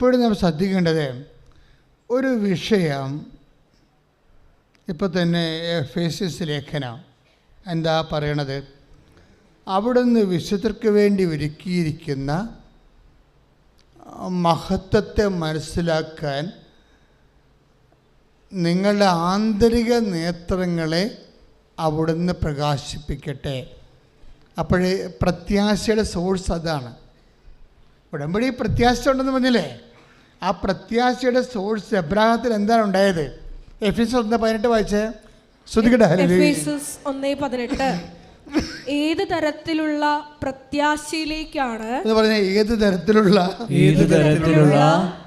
ഇപ്പോഴും നാം ശ്രദ്ധിക്കേണ്ടത് ഒരു വിഷയം ഇപ്പോൾ തന്നെ ഫേസിസ് ലേഖന എന്താ പറയണത്? അവിടുന്ന് വിശുദ്ധർക്ക് വേണ്ടി ഒരുക്കിയിരിക്കുന്ന മഹത്വത്തെ മനസ്സിലാക്കാൻ നിങ്ങളുടെ ആന്തരിക നേത്രങ്ങളെ അവിടുന്ന് പ്രകാശിപ്പിക്കട്ടെ. അപ്പോഴേ പ്രത്യാശയുടെ സോഴ്സ് അതാണ്. ഉടമ്പടി പ്രത്യാശ ഉണ്ടെന്ന് പറഞ്ഞില്ലേ? ആ പ്രത്യാശയുടെ സോഴ്സ് എബ്രാഹത്തിൽ എന്താണ് ഉണ്ടായത്? എഫ് എസ് ഒന്ന് പതിനെട്ട് വായിച്ചേ ശ്രദ്ധിക്കട്ടെ. എഫേസസ് പതിനെട്ട്. ഏത് തരത്തിലുള്ള പ്രത്യാശയിലേക്കാണ് എന്ന് പറഞ്ഞ ഏത് തരത്തിലുള്ള ഏത് തരത്തിലുള്ള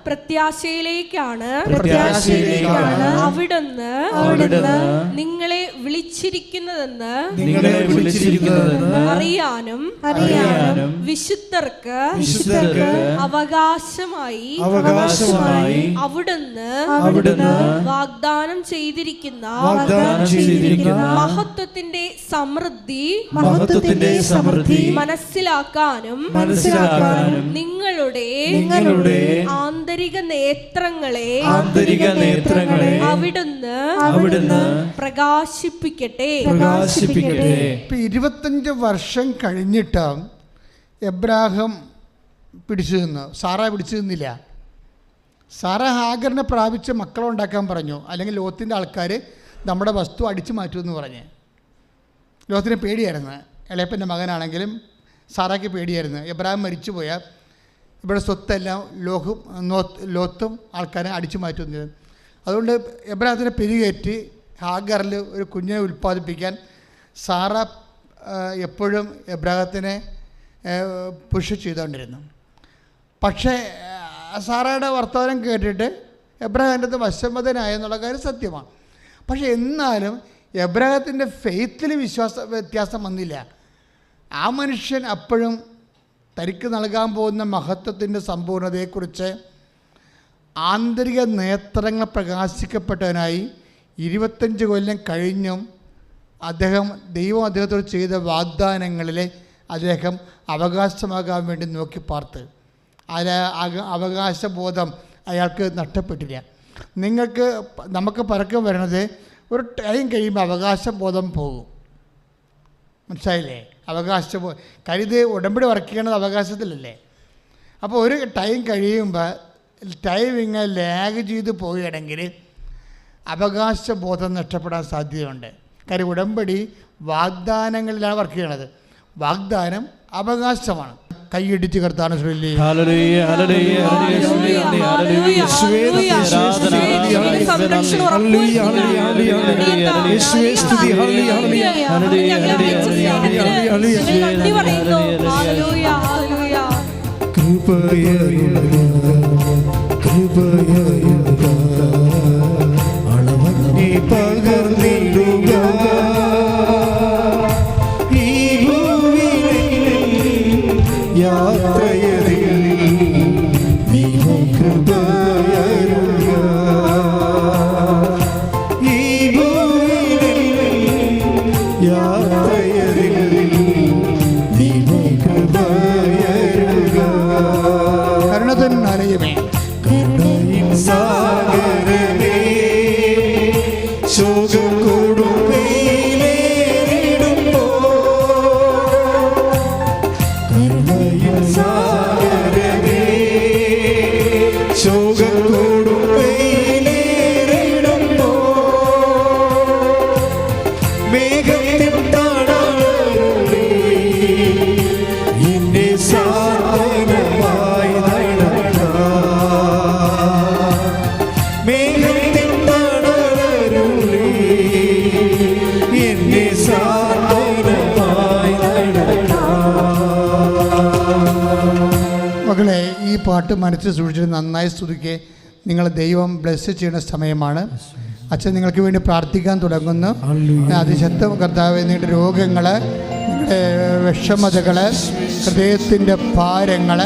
പ്രത്യാശയിലേക്കാണ് പ്രത്യാശയിലേക്കാണ് അവിടുന്ന് അവിടുന്ന് നിങ്ങളെ വിളിച്ചിരിക്കുന്നതെന്ന് നിങ്ങളെ വിളിച്ചിരിക്കുന്നതെന്ന് അറിയാനും അറിയാനും വിശുദ്ധർക്ക് വിശുദ്ധർക്ക് അവകാശമായി അവകാശമായി അവിടുന്ന് അവിടുന്ന് വാഗ്ദാനം ചെയ്തിരിക്കുന്ന വാഗ്ദാനം ചെയ്തിരിക്കുന്ന മഹത്വത്തിന്റെ സമൃദ്ധി മഹത്വത്തിന്റെ സമൃദ്ധി മനസ്സിലാക്കാനും മനസ്സിലാക്കാനും നിങ്ങളുടെ നിങ്ങളുടെ ആന്തരിക നേത്രങ്ങളെ ആന്തരിക നേത്രങ്ങളെ അവിടുന്ന് അവിടുന്ന് പ്രകാശിപ്പിക്കട്ടെ. പ്രകാശിപ്പിക്കട്ടെ. ഇപ്പം ഇരുപത്തഞ്ച് വർഷം കഴിഞ്ഞിട്ട് എബ്രാഹം പിടിച്ചു നിന്നു. സാറ പിടിച്ചു നിന്നില്ല. സാറ ഹാഗറിനെ പ്രാപിച്ച് മക്കളുണ്ടാക്കാൻ പറഞ്ഞു. അല്ലെങ്കിൽ ലോത്തിന്റെ ആൾക്കാർ നമ്മുടെ വസ്തു അടിച്ചു മാറ്റുമെന്ന് പറഞ്ഞ്. ലോകത്തിന് പേടിയായിരുന്നു. ഇളയപ്പന്റെ മകനാണെങ്കിലും സാറാക്ക് പേടിയായിരുന്നു. എബ്രഹാം മരിച്ചു പോയാൽ ഇവിടെ സ്വത്തെല്ലാം ലോഹും ലോത്തും ആൾക്കാരെ അടിച്ചു മാറ്റുന്നത്. അതുകൊണ്ട് എബ്രാഹത്തിനെ പെരുകയറ്റി ഹാഗറിൽ ഒരു കുഞ്ഞിനെ ഉൽപ്പാദിപ്പിക്കാൻ സാറ എപ്പോഴും എബ്രാഹത്തിനെ പുഷ് ചെയ്തുകൊണ്ടിരുന്നു. പക്ഷേ സാറയുടെ വർത്തമാനം കേട്ടിട്ട് എബ്രാഹിന്റെ വശമതനായെന്നുള്ള കാര്യം സത്യമാണ്. പക്ഷേ എന്നാലും എബ്രാഹത്തിന്റെ ഫെയ്ത്തിൽ വിശ്വാസ വ്യത്യാസം വന്നില്ല. ആ മനുഷ്യൻ അപ്പോഴും തനിക്ക് നൽകാൻ പോകുന്ന മഹത്വത്തിന്റെ സമ്പൂർണതയെക്കുറിച്ച് ആന്തരിക നേത്രങ്ങൾ പ്രകാശിക്കപ്പെട്ടവനായി ഇരുപത്തഞ്ച് കൊല്ലം കഴിഞ്ഞും അദ്ദേഹം ദൈവം അദ്ദേഹത്തോട് ചെയ്ത വാഗ്ദാനങ്ങളിലെ അദ്ദേഹം അവകാശമാകാൻ വേണ്ടി നോക്കി പാർത്ത്. അക- അവകാശബോധം അയാൾക്ക് നഷ്ടപ്പെട്ടില്ല. നിങ്ങൾക്ക് നമുക്ക് പരക്കം വരണത് ഒരു ടൈം കഴിയുമ്പോൾ അവകാശബോധം പോകും. മനസ്സിലായില്ലേ? അവകാശബോ കരുത് ഉടമ്പടി വർക്ക് ചെയ്യണത് അവകാശത്തിലല്ലേ? അപ്പോൾ ഒരു ടൈം കഴിയുമ്പോൾ ടൈം ഇങ്ങനെ ലാഗ് ചെയ്ത് പോവുകയാണെങ്കിൽ അവകാശബോധം നഷ്ടപ്പെടാൻ സാധ്യതയുണ്ട്. കാര്യം ഉടമ്പടി വാഗ്ദാനങ്ങളിലാണ് വർക്ക് ചെയ്യണത്. വാഗ്ദാനം അവകാശമാണ്. കൈയിടിച്ച് കർത്താണ് ശ്രീലി ഹല്ലേലൂയ ഹല്ലേലൂയ ഹല്ലേലൂയ മനസ്സിൽ സൂക്ഷിച്ചിട്ട് നന്നായി സ്തുതിക്കെ. നിങ്ങൾ ദൈവം ബ്ലെസ് ചെയ്യുന്ന സമയമാണ്. അച്ഛൻ നിങ്ങൾക്ക് വേണ്ടി പ്രാർത്ഥിക്കാൻ തുടങ്ങുന്നു. അതിശക്തം കർത്താവ് നിങ്ങളുടെ രോഗങ്ങൾ നിങ്ങളുടെ വിഷമതകൾ ഹൃദയത്തിന്റെ ഭാരങ്ങൾ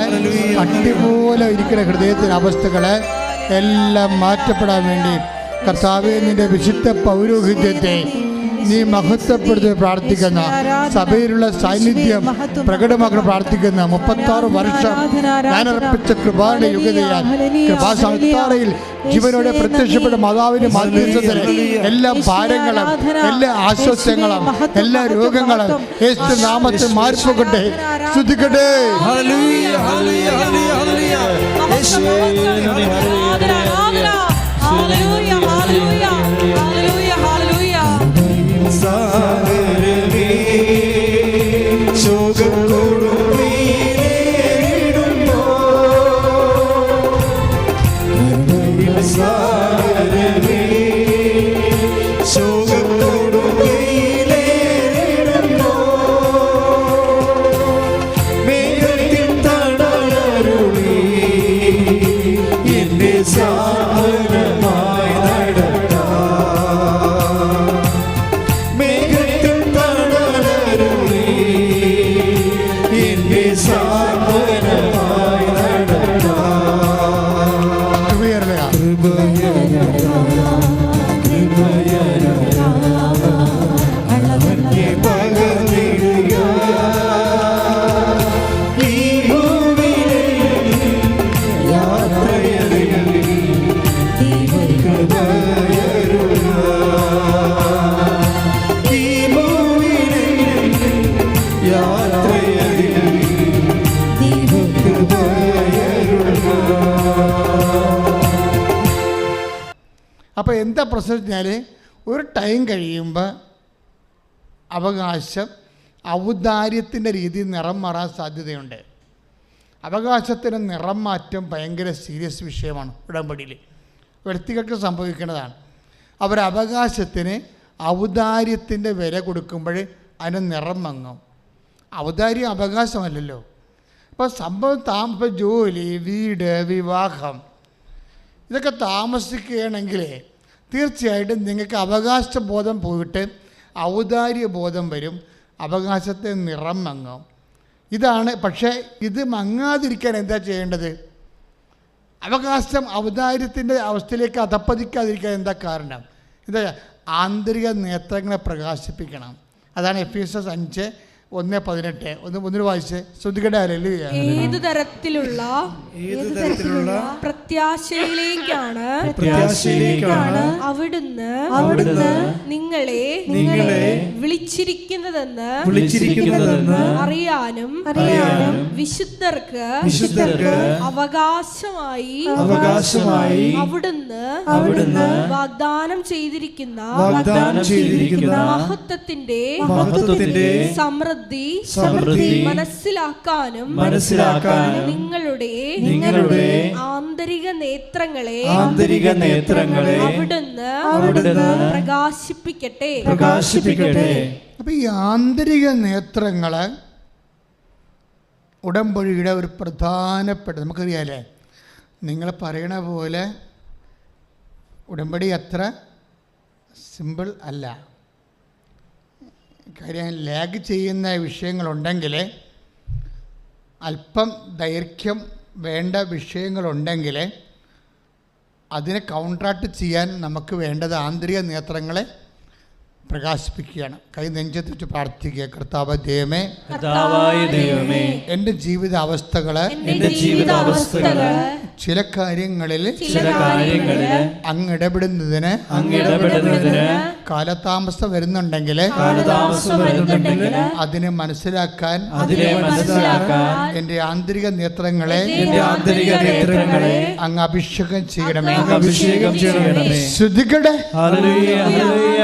അടിപോലെ ഇരിക്കുന്ന ഹൃദയത്തിന്റെ അവസ്ഥകൾ എല്ലാം മാറ്റപ്പെടാൻ വേണ്ടി കർത്താവ് നിന്റെ വിശുദ്ധ പൗരോഹിത്യത്തെ നീ മഹത്വപ്പെടുത്തി പ്രാർത്ഥിക്കുന്ന സഭയിലുള്ള സാന്നിധ്യം പ്രകടമാക്കി പ്രാർത്ഥിക്കുന്ന മുപ്പത്തി ആറ് വർഷം ഞാൻ അർപ്പിച്ച കൃപായുടെ യുഗതയാൽ കൃപാസാത്താറയിൽ ജീവനോടെ പ്രത്യക്ഷപ്പെട്ട മാതാവിന്റെ മാധ്യസ്ഥത്തിന് എല്ലാ ഭാരങ്ങളും എല്ലാ ആശ്വാസങ്ങളും എല്ലാ രോഗങ്ങളും യേശു നാമത്തിൽ മാറിപ്പോകട്ടെ. ശ്രദ്ധിക്കട്ടെ Hallelujah, ഹല്ലേലൂയ ഹല്ലേലൂയ. യേശുവേ അപ്പോൾ എന്താ പ്രശ്നം വെച്ചാൽ ഒരു ടൈം കഴിയുമ്പോൾ അവകാശം ഔദാര്യത്തിന്റെ രീതിയിൽ നിറം മാറാൻ സാധ്യതയുണ്ട്. അവകാശത്തിന് നിറം മാറ്റം ഭയങ്കര സീരിയസ് വിഷയമാണ് ഉടമ്പടിയിൽ. വ്യക്തികൾക്ക് സംഭവിക്കുന്നതാണ് അവർ അവകാശത്തിന് ഔദാര്യത്തിന്റെ വില കൊടുക്കുമ്പോൾ അതിന് നിറം മങ്ങും. ഔദാര്യം അവകാശമല്ലല്ലോ. അപ്പോൾ സംഭവം താമസ ജോലി വീട് വിവാഹം ഇതൊക്കെ താമസിക്കുകയാണെങ്കിൽ തീർച്ചയായിട്ടും നിങ്ങൾക്ക് അവകാശബോധം പോയിട്ട് ഔദാര്യ ബോധം വരും. അവകാശത്തെ നിറം മങ്ങും. ഇതാണ് പക്ഷേ ഇത് മങ്ങാതിരിക്കാൻ എന്താ ചെയ്യേണ്ടത്? അവകാശം ഔദാര്യത്തിന്റെ അവസ്ഥയിലേക്ക് അധപ്പതിക്കാതിരിക്കാൻ എന്താ കാരണം? എന്താ? ആന്തരിക നേത്രങ്ങളെ പ്രകാശിപ്പിക്കണം. അതാണ് എഫ് എസ് എസ് അഞ്ച് ഒന്ന് പതിനെട്ട്. ഒന്ന് മുന്നിൽ വായിച്ച് ഏതു തരത്തിലുള്ള ഏത് തരത്തിലുള്ള പ്രത്യാശയിലേക്കാണ് പ്രത്യാശയിലേക്കാണ് അവിടുന്ന് അവിടുന്ന് നിങ്ങളെ നിങ്ങളെ വിളിച്ചിരിക്കുന്നതെന്ന് വിളിച്ചിരിക്കുന്നതെന്ന് അറിയാനും അറിയാനും വിശുദ്ധർക്ക് വിശുദ്ധർക്ക് അവകാശമായി അവകാശമായി അവിടുന്ന് അവിടുന്ന് വാഗ്ദാനം ചെയ്തിരിക്കുന്ന വാഗ്ദാനം ചെയ്തിരിക്കുന്ന മഹത്വത്തിന്റെ മഹത്വത്തിന്റെ സമൃദ്ധി സമൃദ്ധി സമൃദ്ധി മനസ്സിലാക്കാനും മനസ്സിലാക്കാനും നിങ്ങളുടെ നിങ്ങളുടെ ആന്തരിക നേത്രങ്ങളെ ആന്തരിക നേത്രങ്ങളെ അവിടുന്ന് അവിടുന്ന് പ്രകാശിപ്പിക്കട്ടെ. പ്രകാശിപ്പിക്കട്ടെ. അപ്പൊ ഈ ആന്തരിക നേത്രങ്ങൾ ഉടമ്പൊഴിയുടെ ഒരു പ്രധാനപ്പെട്ട നമുക്കറിയാലേ നിങ്ങൾ പറയണ പോലെ ഉടമ്പടി അത്ര സിമ്പിൾ അല്ല. കാര്യം ലാഗ് ചെയ്യുന്ന വിഷയങ്ങളുണ്ടെങ്കിൽ അല്പം ദൈർഘ്യം വേണ്ട വിഷയങ്ങളുണ്ടെങ്കിൽ അതിനെ കൗണ്ട്രാക്ട് ചെയ്യാൻ നമുക്ക് വേണ്ടത് ആന്തരിക നേത്രങ്ങളെ പ്രകാശിപ്പിക്കുകയാണ്. കൈ നെഞ്ചത്ത് വെച്ച് പ്രാർത്ഥിക്കുക. കർത്താവ് ദൈവമേ ദൈവമേ എന്റെ ജീവിത എന്റെ എന്റെ ജീവിതാവസ്ഥകൾ ചില കാര്യങ്ങളിൽ ചില കാര്യങ്ങളിൽ അങ്ങ് ഇടപെടുന്നതിന് അങ്ങിടപെടുന്നതിന് കാലതാമസം വരുന്നുണ്ടെങ്കിൽ കാലതാമസം വരുന്നുണ്ടെങ്കിൽ അതിനെ മനസ്സിലാക്കാൻ അതിനെ മനസ്സിലാക്കാൻ എന്റെ ആന്തരിക നേത്രങ്ങളെ എന്റെ ആന്തരിക നേത്രങ്ങളെ അങ്ങ് അഭിഷേകം ചെയ്യണമേ. അഭിഷേകം ചെയ്യണമേ. Hallelujah hallelujah.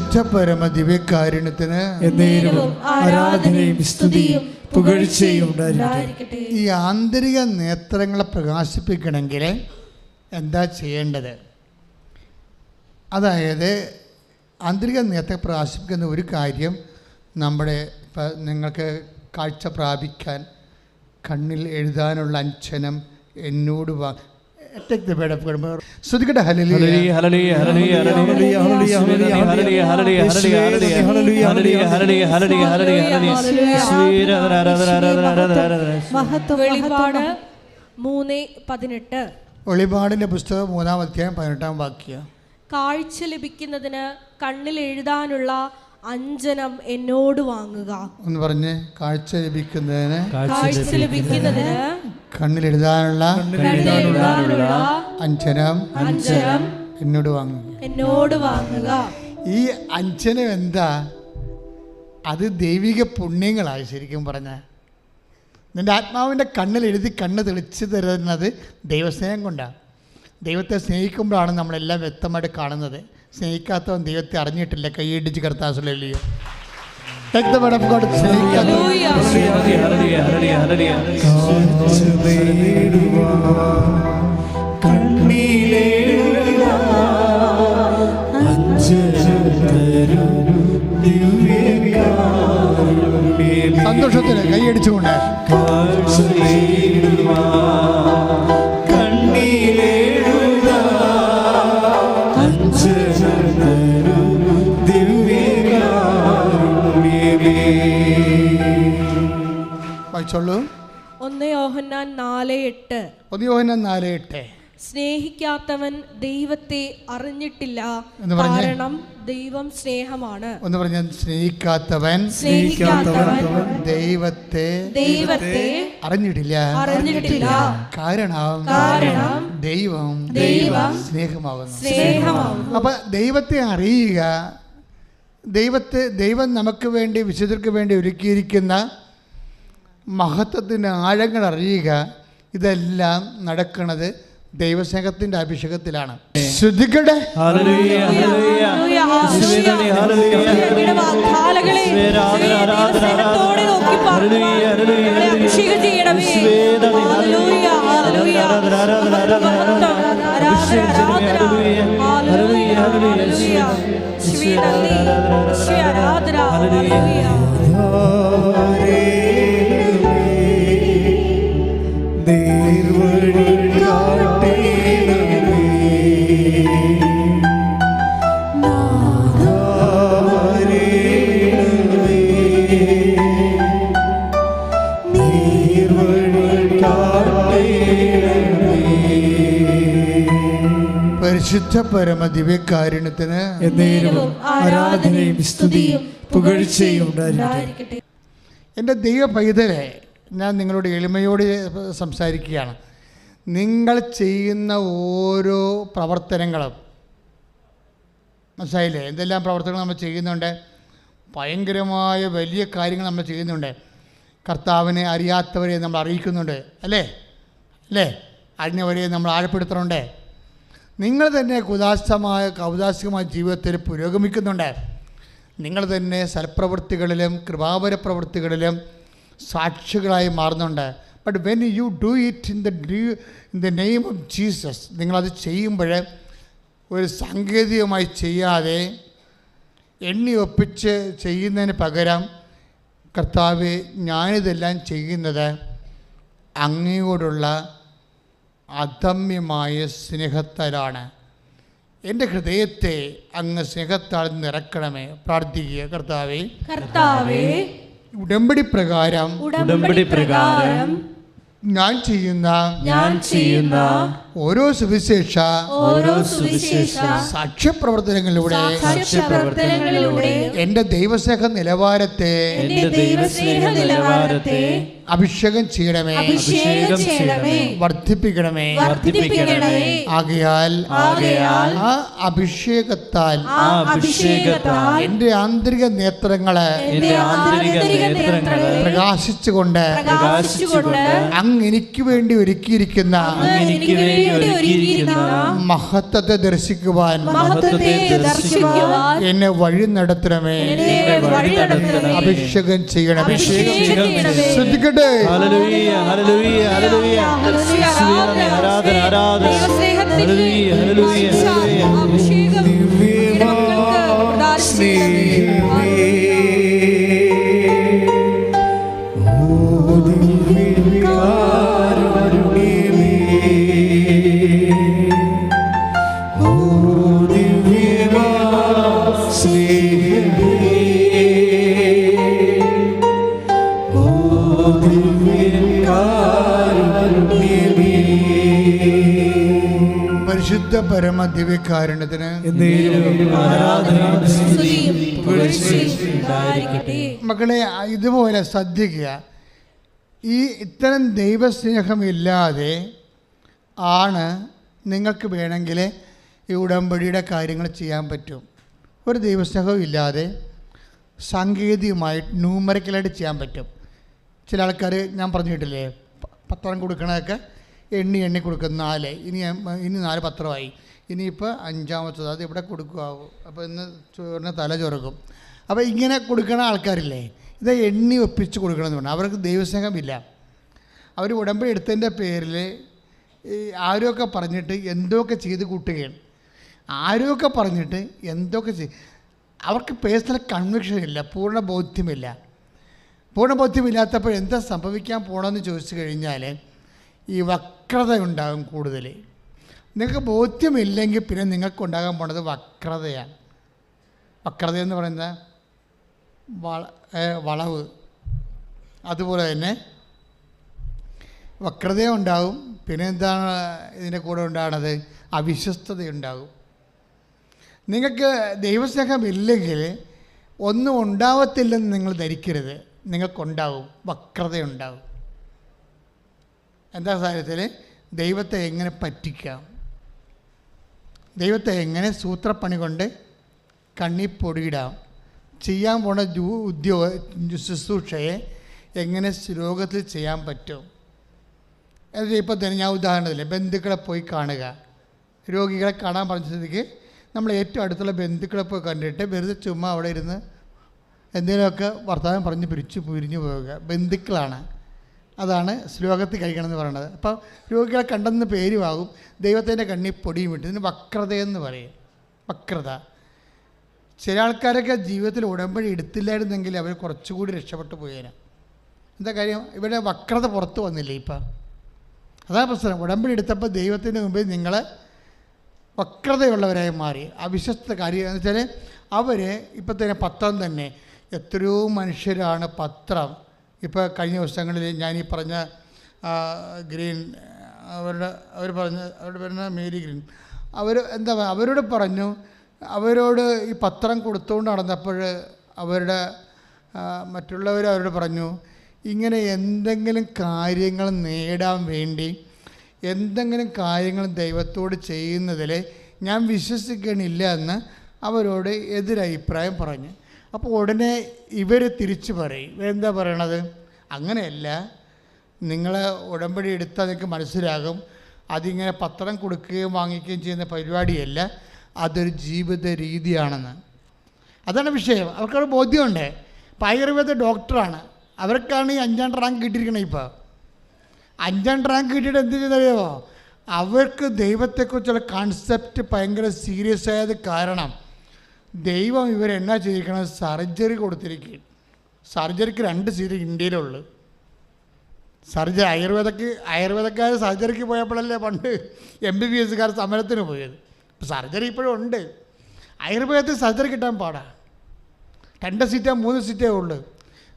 പരിശുദ്ധ പരമ ദിവ്യകാരുണ്യത്തിന് ആരാധനയും സ്തുതിയും പുകഴ്ചയും ഉണ്ടായിരിക്കട്ടെ. ഈ ആന്തരിക നേത്രങ്ങളെ പ്രകാശിപ്പിക്കണമെങ്കിൽ എന്താ ചെയ്യേണ്ടത്? അതായത് ആന്തരിക നേത്ര പ്രകാശിപ്പിക്കുന്ന ഒരു കാര്യം നമ്മുടെ ഇപ്പം നിങ്ങൾക്ക് കാഴ്ച പ്രാപിക്കാൻ കണ്ണിൽ എഴുതാനുള്ള അഞ്ചനം എന്നോട് വാ Take the bed of God. So hallelujah. Hallelujah, hallelujah, hallelujah, hallelujah, hallelujah, hallelujah, hallelujah, hallelujah, hallelujah, hallelujah. മഹത്വം വെളിപാട് മൂന്ന് പതിനെട്ട് പുസ്തകം മൂന്നാം അധ്യായം പതിനെട്ടാം വാക്യം കാഴ്ച ലഭിക്കുന്നതിന് കണ്ണിൽ എഴുതാനുള്ള അഞ്ജനം എന്നോട് വാങ്ങുക. എന്ന് പറഞ്ഞ് കാഴ്ച ലഭിക്കുന്നതിന് കാഴ്ച ലഭിക്കുന്നതിന് കണ്ണിൽ എഴുതാനുള്ള കണ്ണിൽ എഴുതാനുള്ള അഞ്ചനം അഞ്ജനം എന്നോട് വാങ്ങുക. എന്നോട് വാങ്ങുക. ഈ അഞ്ജനം എന്താ അത് ദൈവിക പുണ്യങ്ങളായി ശരിക്കും പറഞ്ഞ. നിന്റെ ആത്മാവിന്റെ കണ്ണിൽ എഴുതി കണ്ണ് തെളിച്ച് തരുന്നത് ദൈവസ്നേഹം കൊണ്ടാണ് ദൈവത്തെ സ്നേഹിക്കുമ്പോഴാണ് നമ്മളെല്ലാം വ്യക്തമായിട്ട് കാണുന്നത്. സ്നേഹിക്കാത്തവൻ ദൈവത്തെ അറിഞ്ഞിട്ടില്ല കൈയിടിച്ച് കർത്താസിലല്ലയോ Take the word of സന്തോഷത്തിന് കൈയടിച്ചുകൊണ്ട് വായിച്ചോളൂ ഒന്ന് യോഹന്നാൻ നാല് എട്ട്. ഒന്ന് യോഹന്നാൻ നാല് എട്ട്. സ്നേഹിക്കാത്തവൻ ദൈവത്തെ അറിഞ്ഞിട്ടില്ല? കാരണം ദൈവം സ്നേഹമാണ്. ഒന്ന് പറഞ്ഞ സ്നേഹിക്കാത്തവൻ സ്നേഹിക്കാത്തവൻ ദൈവത്തെ ദൈവത്തെ അറിഞ്ഞിട്ടില്ല. അറിഞ്ഞിട്ടില്ല. കാരണം കാരണം ദൈവം ദൈവം സ്നേഹമാവുന്നു. സ്നേഹമാവുന്നു. അപ്പൊ ദൈവത്തെ അറിയുക ദൈവത്തെ ദൈവം നമുക്ക് വേണ്ടി വിശുദ്ധർക്ക് വേണ്ടി ഒരുക്കിയിരിക്കുന്ന മഹത്വത്തിന്റെ ആഴങ്ങൾ അറിയുക ഇതെല്ലാം നടക്കുന്നത് ദൈവസ്നേഹത്തിന്റെ അഭിഷേകത്തിലാണ്. ശ്രദ്ധിക്കട്ടെ ഹല്ലേലൂയ, പരിശുദ്ധ പരമ ദിവ്യകാരുണ്യത്തിന് എന്നേരവും ആരാധനയും സ്തുതിയും പുകഴ്ചയും ഉണ്ടായിരിക്കട്ടെ. എന്റെ ദൈവ പൈതലെ ഞാൻ നിങ്ങളോട് എളിമയോട് സംസാരിക്കുകയാണ്. നിങ്ങൾ ചെയ്യുന്ന ഓരോ പ്രവർത്തനങ്ങളും മനസ്സിലായില്ലേ? എന്തെല്ലാം പ്രവർത്തനങ്ങൾ നമ്മൾ ചെയ്യുന്നുണ്ട്? ഭയങ്കരമായ വലിയ കാര്യങ്ങൾ നമ്മൾ ചെയ്യുന്നുണ്ട്. കർത്താവിനെ അറിയാത്തവരെ നമ്മൾ അറിയിക്കുന്നുണ്ട്. അല്ലേ? അല്ലേ? അറിഞ്ഞവരെ നമ്മൾ ആഴപ്പെടുത്തുന്നുണ്ട് നിങ്ങൾ തന്നെ കുദാശമായ കൗദാശികമായ ജീവിതത്തിൽ പുരോഗമിക്കുന്നുണ്ട്. നിങ്ങൾ തന്നെ സൽപ്രവൃത്തികളിലും കൃപാപര പ്രവൃത്തികളിലും സാക്ഷികളായി മാറുന്നുണ്ട്. But when you do it in the due in the name of Jesus നിങ്ങളത് ചെയ്യുമ്പോൾ ഒരു സാങ്കേതികമായി ചെയ്യാതെ എണ്ണി ഒപ്പിച്ച് ചെയ്യുന്നതിന് പകരം കർത്താവ് ഞാനിതെല്ലാം ചെയ്യുന്നത് അങ്ങയോടുള്ള അദമ്യമായ സ്നേഹത്താലാണ്. എന്റെ ഹൃദയത്തെ അങ്ങ് സ്നേഹത്താൽ നിറക്കണമേ. പ്രാർത്ഥിക്കുക കർത്താവേ. കർത്താവേ ഉടമ്പടി പ്രകാരം ഉടമ്പടി പ്രകാരം ഞാൻ ചെയ്യുന്ന ഞാൻ ചെയ്യുന്ന ഓരോ സുവിശേഷ ഓരോ സുവിശേഷ സാക്ഷ്യപ്രവർത്തനങ്ങളിലൂടെ സാക്ഷ്യപ്രവർത്തനങ്ങളിലൂടെ എന്റെ ദൈവസ്നേഹ നിലവാരത്തെ എന്റെ ദൈവസ്നേഹ നിലവാരത്തെ അഭിഷേകം ചെയ്യണമേ അഭിഷേകം ചെയ്യണമേ വർദ്ധിപ്പിക്കണമേ. വർദ്ധിപ്പിക്കണമേ. ആകയാൽ ആകയാൽ ആ അഭിഷേകത്താൽ ആ അഭിഷേകത്താൽ എന്റെ ആന്തരിക നേത്രങ്ങളെ എന്റെ ആന്തരിക നേത്രങ്ങളെ പ്രകാശിച്ചുകൊണ്ട് പ്രകാശിച്ചുകൊണ്ട് അങ്ങ് എനിക്ക് വേണ്ടി ഒരുക്കിയിരിക്കുന്ന അങ്ങ് എനിക്ക് വേണ്ടി വേണ്ടി മഹത്വത്തെ ദർശിക്കുവാൻ മഹത്വത്തെ ദർശിക്കുവാൻ എന്നെ വഴി നടത്തണമേ. അഭിഷേകം ചെയ്യണം അഭിഷേകം ചെയ്യണമേ. ശ്രദ്ധിക്കട്ടെ. ആരാധന ആരാധന പരിശുദ്ധ പരമ ദിവ്യകാരുണ്യത്തിന് സ്തുതിയും പുകഴ്ചയും ഉണ്ടായിരിക്കട്ടെ. മക്കളെ ഇതുപോലെ ശ്രദ്ധിക്കുക. ഈ ഇത്തരം ദൈവസ്നേഹമില്ലാതെ ആണ് നിങ്ങൾക്ക് വേണമെങ്കിൽ ഈ ഉടമ്പടിയുടെ കാര്യങ്ങൾ ചെയ്യാൻ പറ്റും. ഒരു ദൈവസ്നേഹവും ഇല്ലാതെ സാങ്കേതികമായിട്ട് ന്യൂമറിക്കലായിട്ട് ചെയ്യാൻ പറ്റും. ചില ആൾക്കാർ ഞാൻ പറഞ്ഞിട്ടില്ലേ പ- പത്രം കൊടുക്കണതൊക്കെ എണ്ണി എണ്ണി കൊടുക്കും നാല്. ഇനി ഇനി നാല് പത്രമായി. ഇനിയിപ്പോൾ അഞ്ചാമത്തത് അത് ഇവിടെ കൊടുക്കുമാവും അപ്പോൾ ഇന്ന് ചോറിന് തല ചൊറുക്കും അപ്പോൾ ഇങ്ങനെ കൊടുക്കണ ആൾക്കാരില്ലേ ഇത് എണ്ണി ഒപ്പിച്ച് കൊടുക്കണമെന്ന് പറഞ്ഞു. അവർക്ക് ദൈവസ്നേഹമില്ല. അവർ ഉടമ്പടി എടുത്തതിന്റെ പേരിൽ ആരൊക്കെ പറഞ്ഞിട്ട് എന്തൊക്കെ ചെയ്ത് കൂട്ടുകയാണ്. ആരൊക്കെ പറഞ്ഞിട്ട് എന്തൊക്കെ ചെയ് അവർക്ക് പേഴ്സണൽ കൺവിക്ഷൻ ഇല്ല പൂർണ ബോധ്യമില്ല. പൂർണ ബോധ്യമില്ലാത്തപ്പോൾ എന്താ സംഭവിക്കാൻ പോകണമെന്ന് ചോദിച്ചു കഴിഞ്ഞാൽ ഈ വക്രത ഉണ്ടാകും കൂടുതൽ. നിങ്ങൾക്ക് ബോധ്യമില്ലെങ്കിൽ പിന്നെ നിങ്ങൾക്ക് ഉണ്ടാകാൻ പോണത് വക്രതയാണ്. വക്രത എന്ന് പറയുന്നത് വള വളവ്. അതുപോലെ തന്നെ വക്രത ഉണ്ടാകും പിന്നെ എന്താണ് ഇതിന്റെ കൂടെ ഉണ്ടാകുന്നത്? അവിശ്വസ്തതയുണ്ടാകും. നിങ്ങൾക്ക് ദൈവസ്നേഹം ഇല്ലെങ്കിൽ ഒന്നും ഉണ്ടാവത്തില്ലെന്ന് നിങ്ങൾ ധരിക്കരുത്. നിങ്ങൾക്കുണ്ടാവും വക്രതയുണ്ടാവും. എന്താ സാഹചര്യത്തിൽ ദൈവത്തെ എങ്ങനെ പറ്റിക്കാം? ദൈവത്തെ എങ്ങനെ സൂത്രപ്പണി കൊണ്ട് കണ്ണി പൊടിയിടാം? ചെയ്യാൻ പോണ ജൂ ഉദ്യോഗ ശുശ്രൂഷയെ എങ്ങനെ ശ്ലോകത്തിൽ ചെയ്യാൻ പറ്റും? എന്നിട്ട് ഇപ്പോൾ തന്നെ ഞാൻ ഉദാഹരണത്തില്ല ബന്ധുക്കളെ പോയി കാണുക. രോഗികളെ കാണാൻ പറഞ്ഞ സ്ഥിതിക്ക് നമ്മൾ ഏറ്റവും അടുത്തുള്ള ബന്ധുക്കളെ പോയി കണ്ടിട്ട് വെറുതെ ചുമ്മാ അവിടെ ഇരുന്ന് എന്തെങ്കിലുമൊക്കെ വർത്തമാനം പറഞ്ഞ് പിരിച്ചു പിരിഞ്ഞു പോവുക. ബന്ധുക്കളാണ്. അതാണ് ശ്ലോകത്തിൽ കഴിക്കണമെന്ന് പറയുന്നത് അപ്പോൾ രോഗികളെ കണ്ടെന്ന് പേരുമാകും ദൈവത്തിന്റെ കണ്ണി പൊടിയും വിട്ടു ഇതിന് വക്രതയെന്ന് പറയും. വക്രത. ചില ആൾക്കാരൊക്കെ ജീവിതത്തിൽ ഉടമ്പടി എടുത്തില്ലായിരുന്നെങ്കിൽ അവർ കുറച്ചുകൂടി രക്ഷപ്പെട്ടു പോയേനെ. എന്താ കാര്യം? ഇവിടെ വക്രത പുറത്ത് വന്നില്ലേ ഇപ്പം? അതാണ് പ്രശ്നം. ഉടമ്പടി എടുത്തപ്പോൾ ദൈവത്തിന്റെ മുമ്പിൽ നിങ്ങൾ വക്രതയുള്ളവരായി മാറി. അവിശ്വസ്ത കാര്യം എന്ന് വെച്ചാൽ അവർ ഇപ്പം തന്നെ പത്രം തന്നെ. എത്രയോ മനുഷ്യരാണ് പത്രം ഇപ്പോൾ കഴിഞ്ഞ ദിവസങ്ങളിൽ ഞാൻ ഈ പറഞ്ഞ ഗ്രീൻ അവരുടെ അവർ പറഞ്ഞ അവരുടെ പറഞ്ഞ മേരി ഗ്രീൻ. അവർ എന്താ അവരോട് പറഞ്ഞു അവരോട് ഈ പത്രം കൊടുത്തുകൊണ്ട് നടന്നപ്പോൾ അവരുടെ മറ്റുള്ളവർ അവരോട് പറഞ്ഞു ഇങ്ങനെ എന്തെങ്കിലും കാര്യങ്ങൾ നേടാൻ വേണ്ടി എന്തെങ്കിലും കാര്യങ്ങൾ ദൈവത്തോട് ചെയ്യുന്നതിൽ ഞാൻ വിശ്വസിക്കണില്ല എന്ന് അവരോട് എതിരഭിപ്രായം പറഞ്ഞു. അപ്പോൾ ഉടനെ ഇവർ തിരിച്ചു പറയും. എന്താ പറയണത്? അങ്ങനെയല്ല. നിങ്ങൾ ഉടമ്പടി എടുത്താൽ നിങ്ങൾക്ക് മനസ്സിലാകും. അതിങ്ങനെ പത്രം കൊടുക്കുകയും വാങ്ങിക്കുകയും ചെയ്യുന്ന പരിപാടിയല്ല. അതൊരു ജീവിത രീതിയാണെന്ന്. അതാണ് വിഷയം. അവർക്കൊരു ബോധ്യമുണ്ട്? ഇപ്പം ആയുർവേദ ഡോക്ടറാണ്. അവർക്കാണ് ഈ അഞ്ചാം റാങ്ക് കിട്ടിയിരിക്കണേ ഇപ്പോൾ അഞ്ചാം റാങ്ക് കിട്ടിയിട്ട് എന്ത് ചെയ്തറിയാമോ അവർക്ക് ദൈവത്തെക്കുറിച്ചുള്ള കോൺസെപ്റ്റ് ഭയങ്കര സീരിയസ് ആയത് കാരണം ദൈവം ഇവരെന്നാ ചെയ്തിരിക്കണത് സർജറി കൊടുത്തിരിക്കുകയാണ്. സർജറിക്ക് രണ്ട് സീറ്റ് ഇന്ത്യയിലുള്ളു. സർജറി ആയുർവേദക്ക് ആയുർവേദക്കാർ സർജറിക്ക് പോയപ്പോഴല്ലേ പണ്ട് എം ബി ബി എസ്സുകാർ സമരത്തിന് പോയത്. സർജറി ഇപ്പോഴും ഉണ്ട്. ആയുർവേദത്തിൽ സർജറി കിട്ടാൻ പാടാണ് രണ്ട് സീറ്റോ മൂന്ന് സീറ്റേ ഉള്ളൂ.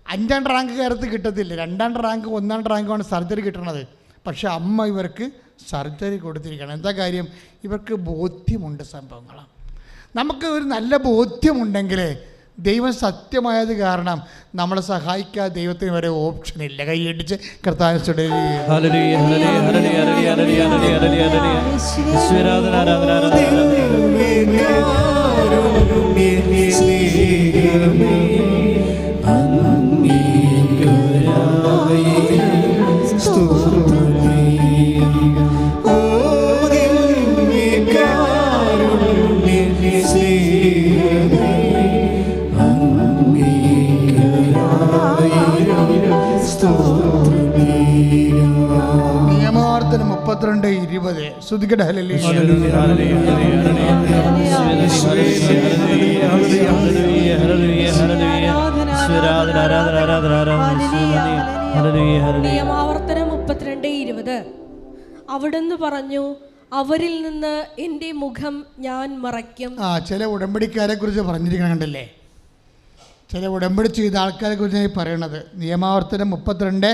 അഞ്ചാം റാങ്ക് കയറത്ത് കിട്ടത്തില്ല. രണ്ടാം റാങ്ക് ഒന്നാം റാങ്കുമാണ് സർജറി കിട്ടണത്. പക്ഷേ അമ്മ ഇവർക്ക് സർജറി കൊടുത്തിരിക്കണം എന്താ കാര്യം? ഇവർക്ക് ബോധ്യമുണ്ട് സംഭവങ്ങളാണ് നമുക്ക് ഒരു നല്ല ബോധ്യമുണ്ടെങ്കിൽ ദൈവം സത്യമായത് കാരണം നമ്മളെ സഹായിക്കാൻ ദൈവത്തിന് വരെ ഓപ്ഷൻ ഇല്ല. കൈയടിച്ച് കർത്താവ് ഹല്ലേലൂയ നിയമാവർത്തനം മുപ്പത്തിരണ്ട് ഇരുപത്. ഹലലി നിയമാവർത്തനം മുപ്പത്തിരണ്ട് ഇരുപത്. അവിടുന്ന് പറഞ്ഞു അവരിൽ നിന്ന് എന്റെ മുഖം ഞാൻ മറയ്ക്കും. ആ ചില ഉടമ്പടിക്കാരെ കുറിച്ച് പറഞ്ഞിരിക്കണം കണ്ടല്ലേ? ചില ഉടമ്പടി ചെയ്ത ആൾക്കാരെ കുറിച്ച് ഈ പറയണത്. നിയമാവർത്തനം മുപ്പത്തിരണ്ട്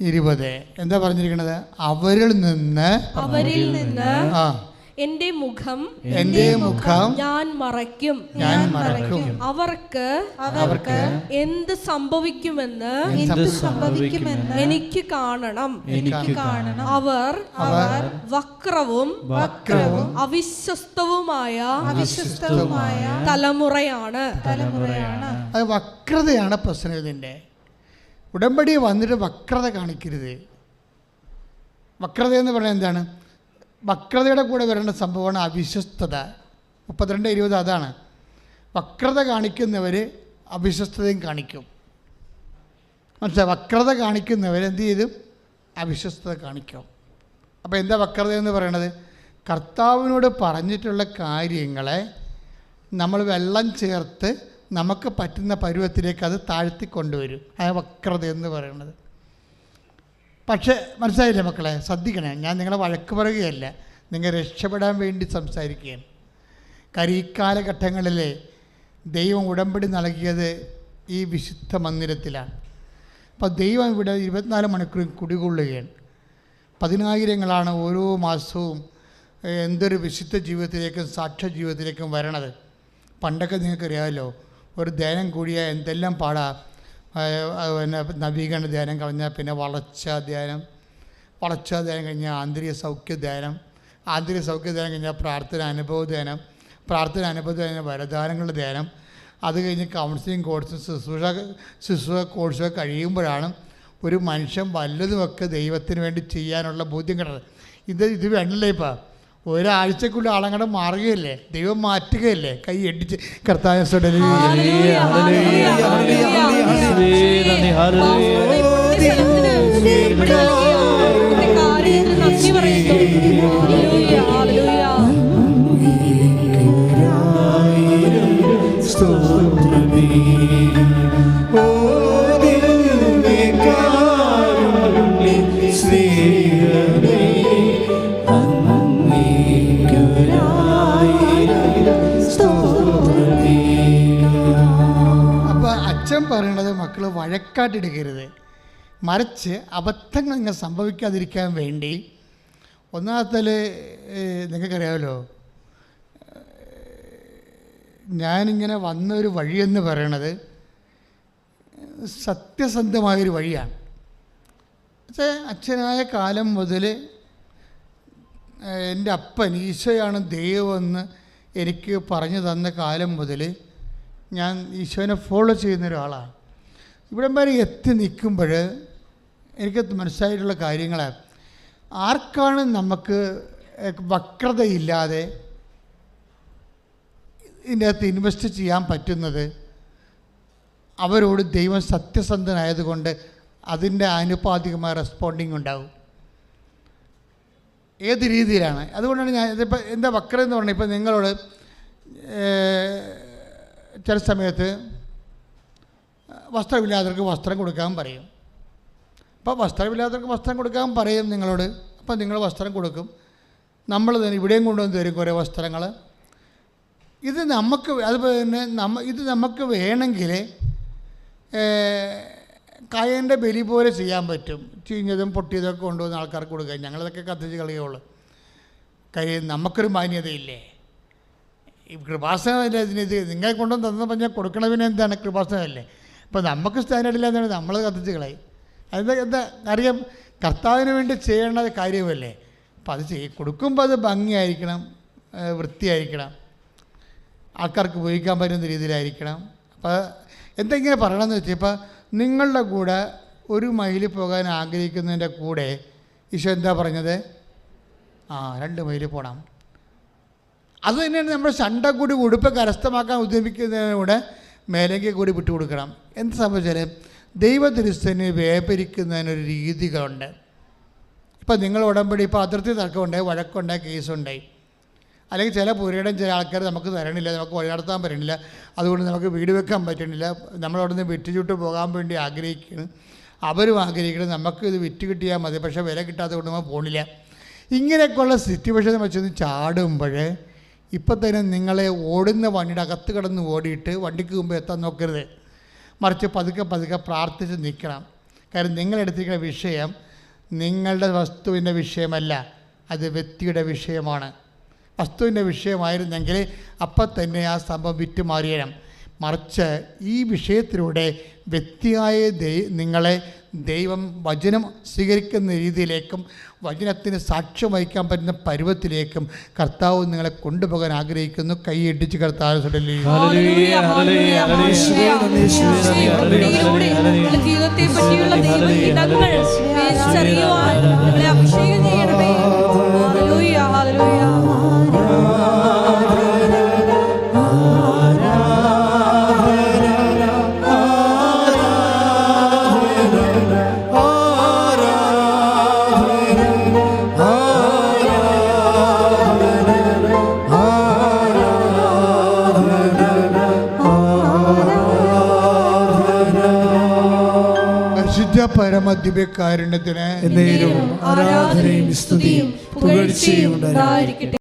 ഇരുപത്. എന്താ പറഞ്ഞിരിക്കണത്? അവരിൽ നിന്ന് അവരിൽ നിന്ന് ആ എന്റെ മുഖം എന്റെ മുഖം ഞാൻ മറയ്ക്കും. ഞാൻ മറയ്ക്കും. അവർക്ക് അവർക്ക് എന്ത് സംഭവിക്കുമെന്ന് എന്ത് സംഭവിക്കുമെന്ന് എനിക്ക് കാണണം. എനിക്ക് കാണണം. അവർ അവർ വക്രവും വക്രവും അവിശ്വസ്തവുമായ അവിശ്വസ്തവുമായ തലമുറയാണ്. തലമുറയാണ്. അത് വക്രതയാണ് പ്രശ്നം ഇതിന്റെ. ഉടമ്പടി വന്നിട്ട് വക്രത കാണിക്കരുത്. വക്രത എന്ന് പറയുന്നത് എന്താണ്? വക്രതയുടെ കൂടെ വരേണ്ട സംഭവമാണ് അവിശ്വസ്തത. മുപ്പത്തിരണ്ട് ഇരുപത് അതാണ്. വക്രത കാണിക്കുന്നവർ അവിശ്വസ്തതയും കാണിക്കും. മനസ്സിലായി? വക്രത കാണിക്കുന്നവർ എന്ത് ചെയ്തു അവിശ്വസ്തത കാണിക്കും. അപ്പോൾ എന്താ വക്രത എന്ന് പറയണത്? കർത്താവിനോട് പറഞ്ഞിട്ടുള്ള കാര്യങ്ങളെ നമ്മൾ വെള്ളം ചേർത്ത് നമുക്ക് പറ്റുന്ന പരുവത്തിലേക്ക് അത് താഴ്ത്തി കൊണ്ടുവരും. ആ വക്രത എന്ന് പറയുന്നത് പക്ഷേ മനസ്സിലായില്ലേ മക്കളെ? ശ്രദ്ധിക്കണേ. ഞാൻ നിങ്ങളെ വഴക്ക് പറയുകയല്ല. നിങ്ങൾ രക്ഷപ്പെടാൻ വേണ്ടി സംസാരിക്കുകയാണ്. കാര്യം ഈ കാലഘട്ടങ്ങളിൽ ദൈവം ഉടമ്പടി നൽകിയത് ഈ വിശുദ്ധ മന്ദിരത്തിലാണ്. അപ്പോൾ ദൈവം ഇവിടെ ഇരുപത്തിനാല് മണിക്കൂറും കുടികൊള്ളുകയാണ്. പതിനായിരങ്ങളാണ് ഓരോ മാസവും എന്തൊരു വിശുദ്ധ ജീവിതത്തിലേക്കും സാക്ഷ്യ ജീവിതത്തിലേക്കും വരണത്. പണ്ടൊക്കെ നിങ്ങൾക്കറിയാമല്ലോ ഒരു ധ്യാനം കൂടിയാൽ എന്തെല്ലാം പാടാ. പിന്നെ നവീകരണ ധ്യാനം കഴിഞ്ഞാൽ പിന്നെ വളർച്ച ധ്യാനം. വളർച്ച ധ്യാനം കഴിഞ്ഞാൽ ആന്തരിക സൗഖ്യ ധ്യാനം. ആന്തരിക സൗഖ്യ ധ്യാനം കഴിഞ്ഞാൽ പ്രാർത്ഥന അനുഭവ ധ്യാനം. പ്രാർത്ഥന അനുഭവ ധ്യാനം വരദാനങ്ങളുടെ ധ്യാനം. അത് കഴിഞ്ഞ് കൗൺസിലിംഗ് കോഴ്സ് ശുശ്രൂഷ ശുശ്രൂഷ കോഴ്സൊക്കെ കഴിയുമ്പോഴാണ് ഒരു മനുഷ്യൻ വല്ലതുമൊക്കെ ദൈവത്തിന് വേണ്ടി ചെയ്യാനുള്ള ബോധ്യം കിട്ടുന്നത് ഇത് ഇത് വേണ്ടല്ലേ ഇപ്പം? ഒരാഴ്ചക്കുള്ളിൽ ആളങ്ങടെ മാറുകയല്ലേ? ദൈവം മാറ്റുകയല്ലേ? കൈ എടിച്ച് കർത്താവ് നന്ദി പറയുന്നു. വഴക്കാട്ടെടുക്കരുത് മറിച്ച് അബദ്ധങ്ങൾ ഇങ്ങനെ സംഭവിക്കാതിരിക്കാൻ വേണ്ടി ഒന്നാമത്തിൽ നിങ്ങൾക്കറിയാമല്ലോ ഞാനിങ്ങനെ വന്ന ഒരു വഴിയെന്ന് പറയണത് സത്യസന്ധമായൊരു വഴിയാണ്. പക്ഷേ അച്ഛനായ കാലം മുതൽ എന്റെ അപ്പൻ ഈശോയാണ് ദൈവമെന്ന് എനിക്ക് പറഞ്ഞു തന്ന കാലം മുതൽ ഞാൻ ഈശോനെ ഫോളോ ചെയ്യുന്ന ഒരാളാണ് ഇവിടം വരെ എത്തി നിൽക്കുമ്പോൾ എനിക്ക് മനസ്സിലായിട്ടുള്ള കാര്യങ്ങൾ ആർക്കാണ് നമുക്ക് വക്രതയില്ലാതെ ഇതിന്റെ അകത്ത് ഇൻവെസ്റ്റ് ചെയ്യാൻ പറ്റുന്നത്? അവരോട് ദൈവം സത്യസന്ധനായതുകൊണ്ട് അതിന്റെ ആനുപാതികമായ റെസ്പോണ്ടിങ് ഉണ്ടാവും. ഏത് രീതിയിലാണ്? അതുകൊണ്ടാണ് ഞാൻ ഇതിപ്പോൾ എന്താ വക്രം എന്ന് പറഞ്ഞാൽ ഇപ്പം നിങ്ങളോട് ചില സമയത്ത് വസ്ത്രമില്ലാത്തവർക്ക് വസ്ത്രം കൊടുക്കാൻ പറയും. അപ്പോൾ വസ്ത്രമില്ലാത്തവർക്ക് വസ്ത്രം കൊടുക്കാൻ പറയും നിങ്ങളോട്. അപ്പോൾ നിങ്ങൾ വസ്ത്രം കൊടുക്കും. നമ്മൾ തന്നെ ഇവിടെയും കൊണ്ടുവന്ന് തരും കുറേ വസ്ത്രങ്ങൾ. ഇത് നമുക്ക് അതുപോലെ തന്നെ നമ്മ ഇത് നമുക്ക് വേണമെങ്കിൽ കായന്റെ ബലി പോലെ ചെയ്യാൻ പറ്റും. ചീഞ്ഞതും പൊട്ടിയതൊക്കെ കൊണ്ടുവന്ന് ആൾക്കാർക്ക് കൊടുക്കുക ഞങ്ങളതൊക്കെ കത്തിച്ച് കളിയുള്ളൂ കാര്യം നമുക്കൊരു മാന്യതയില്ലേ? ഈ കൃപാസനമല്ലേ ഇത്? നിങ്ങളെ കൊണ്ടുവന്ന് തന്നു പറഞ്ഞാൽ കൊടുക്കണതിന് എന്താണ്? കൃപാസനമല്ലേ? അപ്പോൾ നമുക്ക് സ്റ്റാൻഡേർഡ് ഇല്ല എന്നാണ് നമ്മൾ കത്തിച്ച് കളയും. അതെന്താ എന്താ അറിയാം കർത്താവിന് വേണ്ടി ചെയ്യേണ്ട കാര്യമല്ലേ അപ്പം അത് ചെയ് കൊടുക്കുമ്പോൾ അത് ഭംഗിയായിരിക്കണം വൃത്തിയായിരിക്കണം. ആൾക്കാർക്ക് ഉപയോഗിക്കാൻ പറ്റുന്ന രീതിയിലായിരിക്കണം. അപ്പോൾ എന്തെങ്കിലും പറയണമെന്ന് വെച്ചാൽ ഇപ്പോൾ നിങ്ങളുടെ കൂടെ ഒരു മൈൽ പോകാൻ ആഗ്രഹിക്കുന്നതിന്റെ കൂടെ ഈശോ എന്താ പറഞ്ഞത്? ആ രണ്ട് മൈൽ പോകണം അത് തന്നെയാണ് നമ്മുടെ ശണ്ട കൂടി ഉടുപ്പ് കരസ്ഥമാക്കാൻ ഉദ്യമിക്കുന്നതിലൂടെ മേലേക്ക് കൂടി വിട്ടുകൊടുക്കണം. എന്ത് സംഭവിച്ചാൽ ദൈവദൃശ്യന് വ്യാപരിക്കുന്നതിനൊരു രീതികളുണ്ട്. ഇപ്പം നിങ്ങൾ ഉടമ്പടി ഇപ്പോൾ അതിർത്തി തർക്കമുണ്ട് വഴക്കുണ്ട് കേസുണ്ടായി അല്ലെങ്കിൽ ചില പുരയിടം ചില ആൾക്കാർ നമുക്ക് തരണില്ല നമുക്ക് വഴി നടത്താൻ പറ്റണില്ല. അതുകൊണ്ട് നമുക്ക് വീട് വെക്കാൻ പറ്റണില്ല. നമ്മളവിടെ നിന്ന് വിറ്റുചുട്ട് പോകാൻ വേണ്ടി ആഗ്രഹിക്കുന്നു. അവരും ആഗ്രഹിക്കണം നമുക്ക് ഇത് വിറ്റ് കിട്ടിയാൽ മതി പക്ഷേ വില കിട്ടാത്തത് കൊണ്ട് നമ്മൾ പോണില്ല. ഇങ്ങനെയൊക്കെയുള്ള സിറ്റുവേഷൻ വെച്ചൊന്ന് ചാടുമ്പോൾ ഇപ്പം തന്നെ നിങ്ങളെ ഓടുന്ന വണ്ടിയുടെ അകത്ത് കിടന്ന് ഓടിയിട്ട് വണ്ടിക്ക് മുമ്പ് എത്താൻ നോക്കരുത്. മറിച്ച് പതുക്കെ പതുക്കെ പ്രാർത്ഥിച്ച് നിൽക്കണം. കാരണം നിങ്ങളെടുത്തിരിക്കുന്ന വിഷയം നിങ്ങളുടെ വസ്തുവിന്റെ വിഷയമല്ല അത് വ്യക്തിയുടെ വിഷയമാണ്. വസ്തുവിന്റെ വിഷയമായിരുന്നെങ്കിൽ അപ്പം തന്നെ ആ സംഭവം വിറ്റുമാറിയണം മറിച്ച് ഈ വിഷയത്തിലൂടെ വ്യക്തിയായ ദൈ നിങ്ങളെ ദൈവം വചനം സ്വീകരിക്കുന്ന രീതിയിലേക്കും വചനത്തിന് സാക്ഷ്യം വഹിക്കാൻ പറ്റുന്ന പരുവത്തിലേക്കും കർത്താവ് നിങ്ങളെ കൊണ്ടുപോകാൻ ആഗ്രഹിക്കുന്നു. കൈയിടിച്ച് കർത്താവ് ജീവിതത്തെ പറ്റിയുള്ള എന്നേരവും ആരാധനയും സ്തുതിയും പുകഴ്ചയും ഉണ്ടായിരിക്കട്ടെ.